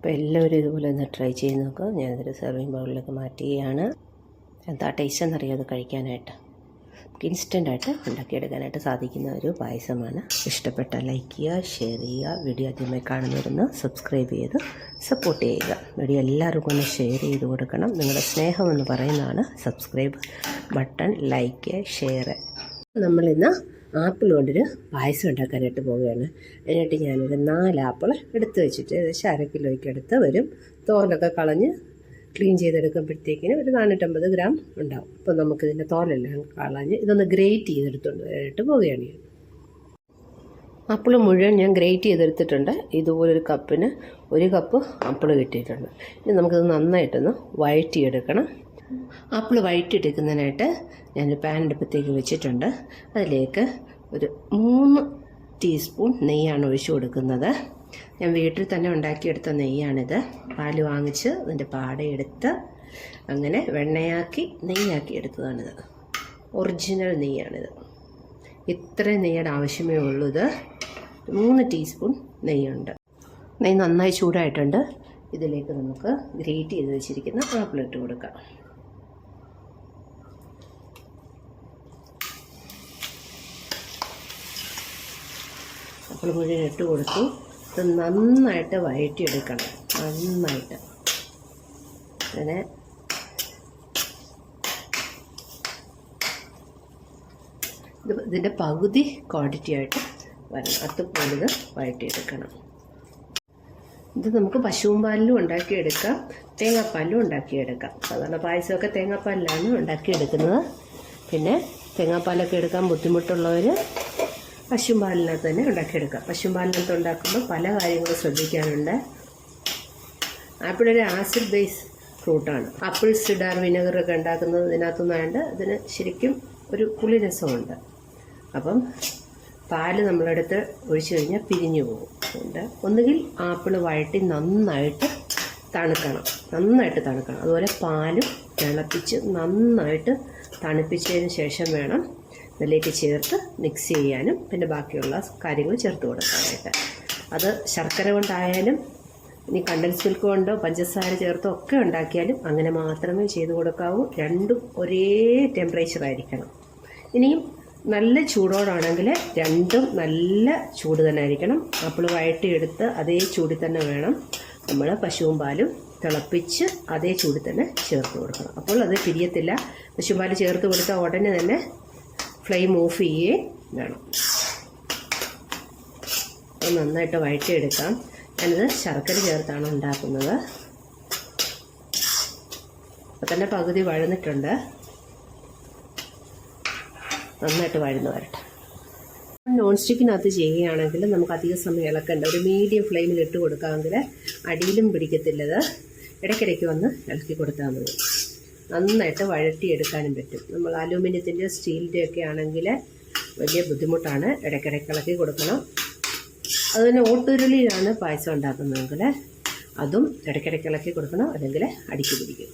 അപ്പോൾ എല്ലാവരും ഇതുപോലെ ഒന്ന് ട്രൈ ചെയ്ത് നോക്കുക ഞാനിതൊരു സെർവിങ് ബൗളിലേക്ക് മാറ്റുകയാണ്. എന്താ ടേസ്റ്റ് എന്നറിയാം അത് കഴിക്കാനായിട്ട്? നമുക്ക് ഇൻസ്റ്റന്റായിട്ട് ഉണ്ടാക്കിയെടുക്കാനായിട്ട് സാധിക്കുന്ന ഒരു പായസമാണ്. ഇഷ്ടപ്പെട്ട ലൈക്ക് ചെയ്യുക ഷെയർ ചെയ്യുക വീഡിയോ ആദ്യമായി കാണുന്നവരൊന്ന് സബ്സ്ക്രൈബ് ചെയ്ത് സപ്പോർട്ട് ചെയ്യുക. വീഡിയോ എല്ലാവർക്കും ഒന്ന് ഷെയർ ചെയ്ത് കൊടുക്കണം. നിങ്ങളുടെ സ്നേഹം എന്ന് പറയുന്നതാണ് സബ്സ്ക്രൈബ് ബട്ടൺ ലൈക്ക് ഷെയർ നമ്മളിന്ന് ആപ്പിൾ കൊണ്ടൊരു പായസം ഉണ്ടാക്കാനായിട്ട് പോവുകയാണ്. അതിനായിട്ട് ഞാനൊരു നാല് ആപ്പിൾ എടുത്ത് വെച്ചിട്ട് ഏകദേശം അര കിലോയ്ക്ക് അടുത്ത് വരും. തോലൊക്കെ കളഞ്ഞ് ക്ലീൻ ചെയ്തെടുക്കുമ്പോഴത്തേക്കിന് ഒരു നാനൂറ്റമ്പത് ഗ്രാം ഉണ്ടാവും. അപ്പോൾ നമുക്കിതിന്റെ തോലെല്ലാം കളഞ്ഞ് ഇതൊന്ന് ഗ്രേറ്റ് ചെയ്തെടുത്തുകൊണ്ട് വരാനായിട്ട് പോവുകയാണ് ഞാൻ. ആപ്പിൾ മുഴുവൻ ഞാൻ ഗ്രേറ്റ് ചെയ്തെടുത്തിട്ടുണ്ട്. ഇതുപോലൊരു കപ്പിന് ഒരു കപ്പ് ആപ്പിൾ കിട്ടിയിട്ടുണ്ട്. ഇനി നമുക്കിത് നന്നായിട്ടൊന്ന് വഴറ്റിയെടുക്കണം. ആപ്പിൾ വഴറ്റിയെടുക്കുന്നതിനായിട്ട് ഞാൻ പാൻ അടുപ്പത്തേക്ക് വെച്ചിട്ടുണ്ട്. അതിലേക്ക് ഒരു മൂന്ന് ടീസ്പൂൺ നെയ്യാണ് ഒഴിച്ചു കൊടുക്കുന്നത്. ഞാൻ വീട്ടിൽ തന്നെ ഉണ്ടാക്കിയെടുത്ത നെയ്യാണിത്. പാൽ വാങ്ങിച്ച് അതിന്റെ പാടയെടുത്ത് അങ്ങനെ വെണ്ണയാക്കി നെയ്യാക്കി എടുത്തതാണിത്. ഒറിജിനൽ നെയ്യാണിത്. ഇത്രയും നെയ്യുടെ ആവശ്യമേ ഉള്ളൂ ഇത്. മൂന്ന് ടീസ്പൂൺ നെയ്യുണ്ട്. നെയ്യ് നന്നായി ചൂടായിട്ടുണ്ട്. ഇതിലേക്ക് നമുക്ക് ഗ്രേറ്റ് ചെയ്ത് വെച്ചിരിക്കുന്ന ആപ്പിൾ ഇട്ട് കൊടുക്കാം. മുഴുവൻ ഇട്ട് കൊടുത്തു. ഇത് നന്നായിട്ട് വഴറ്റിയെടുക്കണം. നന്നായിട്ട്. അങ്ങനെ. ഇത് ഇതിന്റെ പകുതി ക്വാണ്ടിറ്റി ആയിട്ട് വരണം. അതുപോലെ ഇത് വഴറ്റിയെടുക്കണം. ഇത് നമുക്ക് പശുവും പാലിലും ഉണ്ടാക്കിയെടുക്കാം. തേങ്ങാപ്പാലിലും ഉണ്ടാക്കിയെടുക്കാം. സാധാരണ പായസമൊക്കെ തേങ്ങാപ്പാലിലാണ് ഉണ്ടാക്കിയെടുക്കുന്നത്. പിന്നെ തേങ്ങാപ്പാലൊക്കെ എടുക്കാൻ ബുദ്ധിമുട്ടുള്ളവർ പശുവും പാലിനകത്ത് തന്നെ ഉണ്ടാക്കിയെടുക്കാം. പശുവും ഉണ്ടാക്കുമ്പോൾ പല കാര്യങ്ങളും ശ്രദ്ധിക്കാനുണ്ട്. ആപ്പിൾ ഒരു ആസിഡ് ബേസ് ഫ്രൂട്ടാണ് ആപ്പിൾ സിഡാർ വിനെഗറൊക്കെ ഉണ്ടാക്കുന്നത് ഇതിനകത്തുനിന്നാണ്ട് ഇതിന് ശരിക്കും ഒരു പുളിരസമുണ്ട് അപ്പം പാൽ നമ്മളെടുത്ത് ഒഴിച്ചു കഴിഞ്ഞാൽ പിരിഞ്ഞു പോകും. അതുകൊണ്ട് ഒന്നുകിൽ ആപ്പിൾ വഴട്ടി നന്നായിട്ട് തണുക്കണം. നന്നായിട്ട് തണുക്കണം. അതുപോലെ പാലും തിളപ്പിച്ച് നന്നായിട്ട് തണുപ്പിച്ചതിന് ശേഷം വേണം ഇതിലേക്ക് ചേർത്ത് മിക്സ് ചെയ്യാനും പിന്നെ ബാക്കിയുള്ള കാര്യങ്ങൾ ചേർത്ത് കൊടുക്കാനായിട്ട്. അത് ശർക്കര കൊണ്ടായാലും ഇനി കണ്ടൻസ് മിൽക്ക് കൊണ്ടോ പഞ്ചസാര ചേർത്തോ ഒക്കെ ഉണ്ടാക്കിയാലും അങ്ങനെ മാത്രമേ ചെയ്ത് കൊടുക്കാവൂ. രണ്ടും ഒരേ ടെമ്പറേച്ചർ ആയിരിക്കണം. ഇനിയും നല്ല ചൂടോടാണെങ്കിൽ രണ്ടും നല്ല ചൂട് തന്നെ ആയിരിക്കണം. ആപ്പിൾ വഴറ്റിയെടുത്ത് അതേ ചൂടിൽ തന്നെ വേണം. നമ്മൾ പശുവും പാലും തിളപ്പിച്ച് അതേ ചൂടിൽ തന്നെ ചേർത്ത് കൊടുക്കണം. അപ്പോൾ അത് പിരിയത്തില്ല. പശുപാൽ ചേർത്ത് കൊടുത്താൽ ഉടനെ തന്നെ ഫ്ലെയിം ഓഫ് ചെയ്യേ. വേണം നന്നായിട്ട് വഴറ്റിയെടുക്കാം. ഞാനിത് ശർക്കര ചേർത്താണ് ഉണ്ടാക്കുന്നത്. അപ്പം തന്നെ പകുതി വഴന്നിട്ടുണ്ട്. നന്നായിട്ട് വഴന്ന് വരട്ടെ. നോൺ സ്റ്റിക്കിനകത്ത് ചെയ്യുകയാണെങ്കിൽ നമുക്ക് അധിക സമയം ഇളക്കണ്ട. ഒരു മീഡിയം ഫ്ലെയിമിൽ ഇട്ട് കൊടുക്കാമെങ്കിൽ അടിയിലും പിടിക്കത്തില്ലത്. ഇടയ്ക്കിടയ്ക്ക് വന്ന് ഇളക്കി കൊടുത്താൽ മതി. നന്നായിട്ട് വഴറ്റിയെടുക്കാനും പറ്റും. നമ്മൾ അലൂമിനിയത്തിന്റെ സ്റ്റീലിന്റെ ഒക്കെ ആണെങ്കിൽ വലിയ ബുദ്ധിമുട്ടാണ്. ഇടയ്ക്കിടയ്ക്ക് ഇളക്കി കൊടുക്കണം. അതുപോലെ ഓട്ടുരുളിയിലാണ് പായസം ഉണ്ടാക്കുന്നതെങ്കിൽ അതും ഇടയ്ക്കിടയ്ക്ക് ഇളക്കി കൊടുക്കണം. അല്ലെങ്കിൽ അടിക്ക് പിടിക്കും.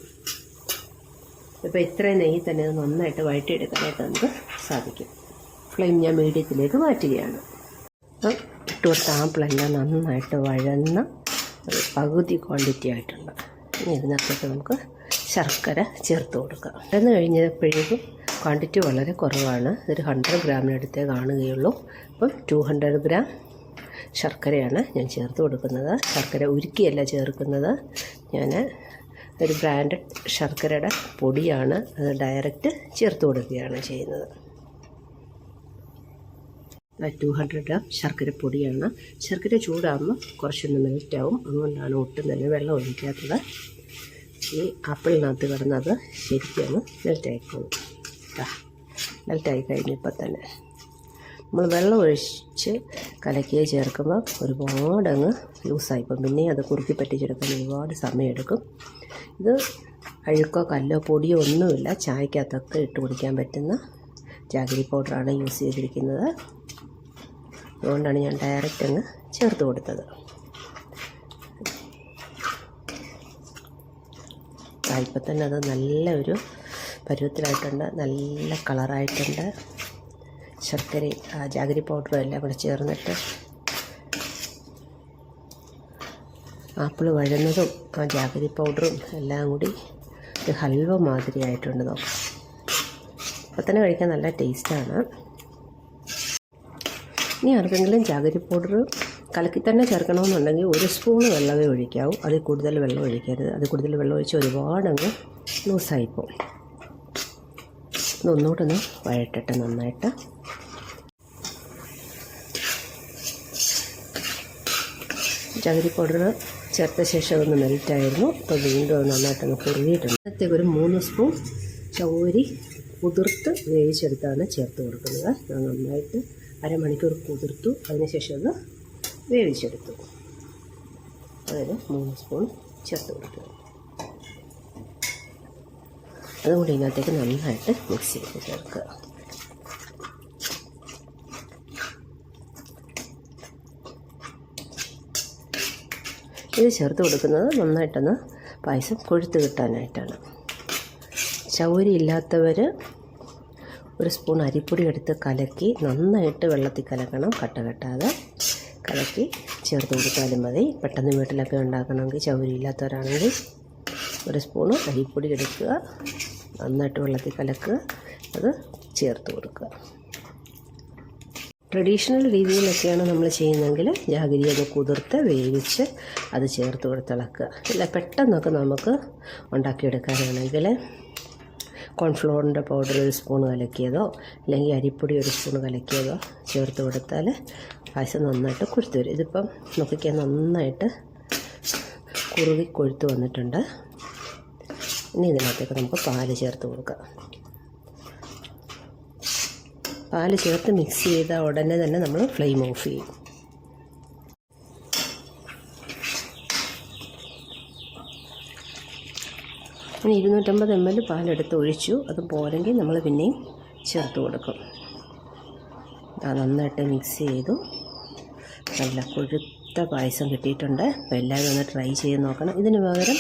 ഇപ്പോൾ ഇത്രയും നെയ്യ് തന്നെ നന്നായിട്ട് വഴറ്റിയെടുക്കാനായിട്ട് നമുക്ക് സാധിക്കും. ഫ്ലെയിം ഞാൻ മീഡിയത്തിലേക്ക് മാറ്റുകയാണ്. അപ്പം ഇട്ട് കൊടുത്ത ആപ്പിളെല്ലാം നന്നായിട്ട് വഴന്ന പകുതി ക്വാണ്ടിറ്റി ആയിട്ടുണ്ട്. ഇനി ഇതിനകത്തേക്ക് നമുക്ക് ശർക്കര ചേർത്ത് കൊടുക്കുക. എന്ന് കഴിഞ്ഞപ്പോഴേക്കും ക്വാണ്ടിറ്റി വളരെ കുറവാണ്. ഇതൊരു ഹൺഡ്രഡ് ഗ്രാമിനടുത്തേ കാണുകയുള്ളൂ. അപ്പം ടു ഹൺഡ്രഡ് ഗ്രാം ശർക്കരയാണ് ഞാൻ ചേർത്ത് കൊടുക്കുന്നത്. ശർക്കര ഉരുക്കിയല്ല ചേർക്കുന്നത്. ഞാൻ ഒരു ബ്രാൻഡഡ് ശർക്കരയുടെ പൊടിയാണ് അത് ഡയറക്റ്റ് ചേർത്ത് കൊടുക്കുകയാണ് ചെയ്യുന്നത്. ടു ഹൺഡ്രഡ് ഗ്രാം ശർക്കര പൊടിയാണ്. ശർക്കര ചൂടാകുമ്പോൾ കുറച്ചൊന്ന് മെൽറ്റാവും അതുകൊണ്ടാണ് ഒട്ടും തന്നെ വെള്ളം ഒഴിക്കാത്തത്. ഈ ആപ്പിളിനകത്ത് കിടന്നത് ശരിക്കും മെൽറ്റായിക്കോളും. മെൽറ്റായി കഴിഞ്ഞപ്പോൾ തന്നെ നമ്മൾ വെള്ളം ഒഴിച്ച് കലക്കിയെ ചേർക്കുമ്പോൾ ഒരുപാട് അങ്ങ് ലൂസായിപ്പോൾ പിന്നെ അത് കുറുക്കി പറ്റിച്ചെടുക്കാൻ ഒരുപാട് സമയമെടുക്കും. ഇത് അഴുക്കോ കല്ലോ പൊടിയോ ഒന്നുമില്ല. ചായക്കകത്തൊക്കെ ഇട്ട് കുടിക്കാൻ പറ്റുന്ന ജാഗരി പൗഡറാണ് യൂസ് ചെയ്തിരിക്കുന്നത്. അതുകൊണ്ടാണ് ഞാൻ ഡയറക്റ്റ് അങ്ങ് ചേർത്ത് കൊടുത്തത്. ഇപ്പം തന്നെ അത് നല്ല ഒരു പരുവത്തിലായിട്ടുണ്ട്. നല്ല കളറായിട്ടുണ്ട്. ശർക്കര ജാഗരി പൗഡറും എല്ലാം കൂടെ ചേർന്നിട്ട് ആപ്പിൾ വഴുന്നതും ആ ജാഗരി പൗഡറും എല്ലാം കൂടി ഒരു ഹൽവ മാതിരി ആയിട്ടുണ്ട് നോക്കാം. അപ്പം തന്നെ കഴിക്കാൻ നല്ല ടേസ്റ്റാണ്. ഇനി ആർക്കെങ്കിലും ജാഗരി പൗഡർ കലക്കി തന്നെ ചേർക്കണമെന്നുണ്ടെങ്കിൽ ഒരു സ്പൂണ് വെള്ളമേ ഒഴിക്കാവൂ. അതിൽ കൂടുതൽ വെള്ളം ഒഴിക്കരുത്. അതിൽ കൂടുതൽ വെള്ളം ഒഴിച്ച് ഒരുപാടങ്ങ് ലൂസായിപ്പോവും. ഇതൊന്നുകൂടെ വഴട്ടിട്ട് നന്നായിട്ട് ചകിരി പൗഡർ ചേർത്ത ശേഷം അതൊന്ന് മെൽറ്റായിരുന്നു. അപ്പോൾ വീണ്ടും നന്നായിട്ടൊന്ന് കുറുകിയിട്ടുണ്ട്. അത്തേക്ക് ഒരു മൂന്ന് സ്പൂൺ ചൗരി കുതിർത്ത് വേവിച്ചെടുത്താണ് ചേർത്ത് കൊടുക്കുന്നത്. നന്നായിട്ട് അരമണിക്കൂർ കുതിർത്തു. അതിനുശേഷം ഒന്ന് വേവിച്ചെടുത്തു. അതിൽ മൂന്ന് സ്പൂൺ ചേർത്ത് കൊടുത്തു. അതുകൊണ്ട് ഇതിനകത്തേക്ക് നന്നായിട്ട് മിക്സ് ചെയ്ത് ചേർക്കുക. ഇത് ചേർത്ത് കൊടുക്കുന്നത് നന്നായിട്ടൊന്ന് പായസം കൊഴുത്ത് കിട്ടാനായിട്ടാണ്. ചൗരി ഇല്ലാത്തവർ ഒരു സ്പൂൺ അരിപ്പൊടി എടുത്ത് കലക്കി നന്നായിട്ട് വെള്ളത്തിൽ കലക്കണം കട്ട കെട്ടാതെ. കലക്കി ചേർത്ത് കൊടുത്താലും മതി. പെട്ടെന്ന് വീട്ടിലൊക്കെ ഉണ്ടാക്കണമെങ്കിൽ ചൗരി ഇല്ലാത്തവരാണെങ്കിൽ ഒരു സ്പൂണ് അരിപ്പൊടി എടുക്കുക. നന്നായിട്ട് വെള്ളത്തിൽ കലക്കുക. അത് ചേർത്ത് കൊടുക്കുക. ട്രഡീഷണൽ രീതിയിലൊക്കെയാണ് നമ്മൾ ചെയ്യുന്നതെങ്കിൽ ജാഗരി അത് കുതിർത്ത് വേവിച്ച് അത് ചേർത്ത് കൊടുത്തിളക്കുക ഇല്ല പെട്ടെന്നൊക്കെ നമുക്ക് ഉണ്ടാക്കിയെടുക്കാനാണെങ്കിൽ കോൺഫ്ലോറിന്റെ പൗഡർ ഒരു സ്പൂൺ കലക്കിയതോ അല്ലെങ്കിൽ അരിപ്പൊടി ഒരു സ്പൂൺ കലക്കിയതോ ചേർത്ത് കൊടുത്താൽ പായസം നന്നായിട്ട് കൊഴുത്ത് വരും. ഇതിപ്പം നോക്കിക്കാൻ നന്നായിട്ട് കുറുകി കൊഴുത്ത് വന്നിട്ടുണ്ട്. ഇനി ഇതിനകത്തേക്ക് നമുക്ക് പാൽ ചേർത്ത് കൊടുക്കാം. പാൽ ചേർത്ത് മിക്സ് ചെയ്ത ഉടനെ തന്നെ നമ്മൾ ഫ്ലെയിം ഓഫ് ചെയ്യും. ഇനി ഇരുന്നൂറ്റമ്പത് എം എൽ പാലെടുത്ത് ഒഴിച്ചു. അത് പോരെങ്കിൽ നമ്മൾ പിന്നെയും ചേർത്ത് കൊടുക്കും. നന്നായിട്ട് മിക്സ് ചെയ്തു. നല്ല കൊഴുത്ത പായസം കിട്ടിയിട്ടുണ്ട്. അപ്പോൾ എല്ലാവരും ഒന്ന് ട്രൈ ചെയ്ത് നോക്കണം. ഇതിന് പകരം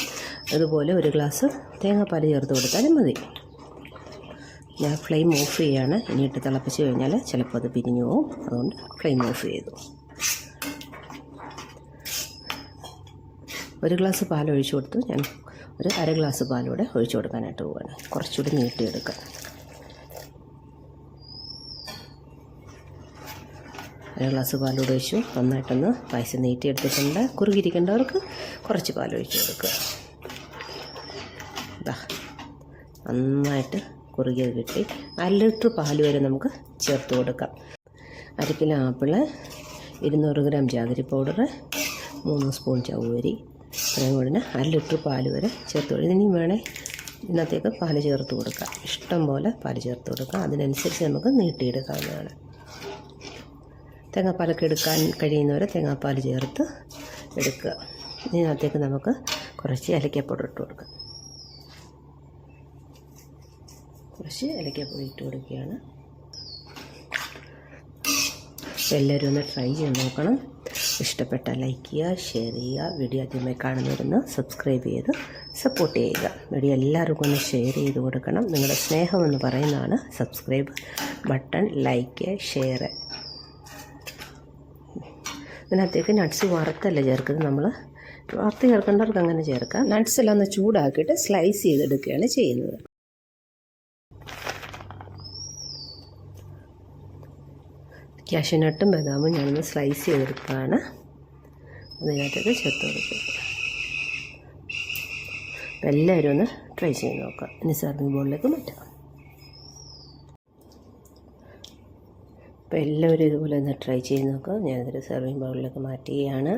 അതുപോലെ ഒരു ഗ്ലാസ് തേങ്ങാപ്പാൽ ചേർത്ത് കൊടുത്താലും മതി. ഞാൻ ഫ്ലെയിം ഓഫ് ചെയ്യാണ്. ഇനിയിട്ട് തിളപ്പിച്ച് കഴിഞ്ഞാൽ ചിലപ്പോൾ അത് പിരിഞ്ഞു പോവും. അതുകൊണ്ട് ഫ്ലെയിം ഓഫ് ചെയ്തു. ഒരു ഗ്ലാസ് പാൽ കൊടുത്തു. ഞാൻ ഒരു അര ഗ്ലാസ് പാലൂടെ ഒഴിച്ചു കൊടുക്കാനായിട്ട് പോവാണ്. കുറച്ചുകൂടി നീട്ടിയെടുക്കാം അര ഗ്ലാസ് പാലൂടെ ഒഴിച്ചു. നന്നായിട്ടൊന്ന് പായസം നീട്ടിയെടുത്തിട്ടുണ്ട്. കുറുകിയിരിക്കേണ്ടവർക്ക് കുറച്ച് പാൽ ഒഴിച്ചു കൊടുക്കുക. നന്നായിട്ട് കുറുകിയത് കിട്ടി. അര ലിറ്റർ പാൽ വരെ നമുക്ക് ചേർത്ത് കൊടുക്കാം. അര ആപ്പിൾ ഇരുന്നൂറ് ഗ്രാം ജാഗരി പൗഡർ മൂന്ന് സ്പൂൺ ചവ്വരി ഇത്രയും കൂടിന് അര ലിറ്റർ പാൽ വരെ ചേർത്ത് കൊടുക്കും. ഇനി വേണേൽ ഇതിനകത്തേക്ക് പാൽ ചേർത്ത് കൊടുക്കുക ഇഷ്ടം പോലെ പാൽ ചേർത്ത് കൊടുക്കുക അതിനനുസരിച്ച് നമുക്ക് നീട്ടിയെടുക്കാവുന്നതാണ്. തേങ്ങാപ്പാലൊക്കെ എടുക്കാൻ കഴിയുന്നവരെ തേങ്ങാപ്പാൽ ചേർത്ത് എടുക്കുക. ഇതിനകത്തേക്ക് നമുക്ക് കുറച്ച് ഏലക്കപ്പൊടി ഇട്ട് കൊടുക്കാം. കുറച്ച് ഏലക്കപ്പൊടി ഇട്ട് കൊടുക്കുകയാണ്. എല്ലാവരും ഒന്ന് ട്രൈ ചെയ്ത് നോക്കണം. ഇഷ്ടപ്പെട്ടാൽ ലൈക്ക് ചെയ്യുക ഷെയർ ചെയ്യുക വീഡിയോ ആദ്യമായി കാണുന്നവരൊന്ന് സബ്സ്ക്രൈബ് ചെയ്ത് സപ്പോർട്ട് ചെയ്യുക. വീഡിയോ എല്ലാവർക്കും ഒന്ന് ഷെയർ ചെയ്ത് കൊടുക്കണം. നിങ്ങളുടെ സ്നേഹം എന്ന് പറയുന്നതാണ് സബ്സ്ക്രൈബ് ബട്ടൺ ലൈക്ക് ഷെയർ ഇതിനകത്തേക്ക് നട്ട്സ് വറുത്തല്ല ചേർക്കുന്നത് നമ്മൾ വറുത്ത് ചേർക്കേണ്ടവർക്ക് അങ്ങനെ ചേർക്കാം. നട്ട്സ് എല്ലാം ഒന്ന് ചൂടാക്കിയിട്ട് സ്ലൈസ് ചെയ്തെടുക്കുകയാണ് ചെയ്യുന്നത്. ക്യാഷ്യനട്ടും ബദാമും ഞാനൊന്ന് സ്ലൈസ് ചെയ്തെടുക്കുകയാണ്. അതിനകത്തേക്ക് ചേർത്ത് കൊടുക്കുക അപ്പം എല്ലാവരും ഒന്ന് ട്രൈ ചെയ്ത് നോക്കുക ഇനി സർവിങ് ബോളിലേക്ക് മാറ്റാം. അപ്പോൾ എല്ലാവരും ഇതുപോലെ ഒന്ന് ട്രൈ ചെയ്ത് നോക്കാം. ഞാനിതൊരു സർവിങ് ബൗളിലേക്ക് മാറ്റുകയാണ്.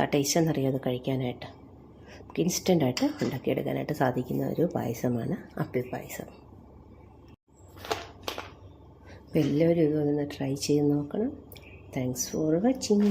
ആ ടേസ്റ്റ് എന്നറിയാം അത് കഴിക്കാനായിട്ട്? നമുക്ക് ഇൻസ്റ്റന്റായിട്ട് ഉണ്ടാക്കിയെടുക്കാനായിട്ട് സാധിക്കുന്ന ഒരു പായസമാണ് അപ്പി പായസം. അപ്പോൾ എല്ലാവരും ഇതൊന്ന് ട്രൈ ചെയ്ത് നോക്കണം. Thanks for watching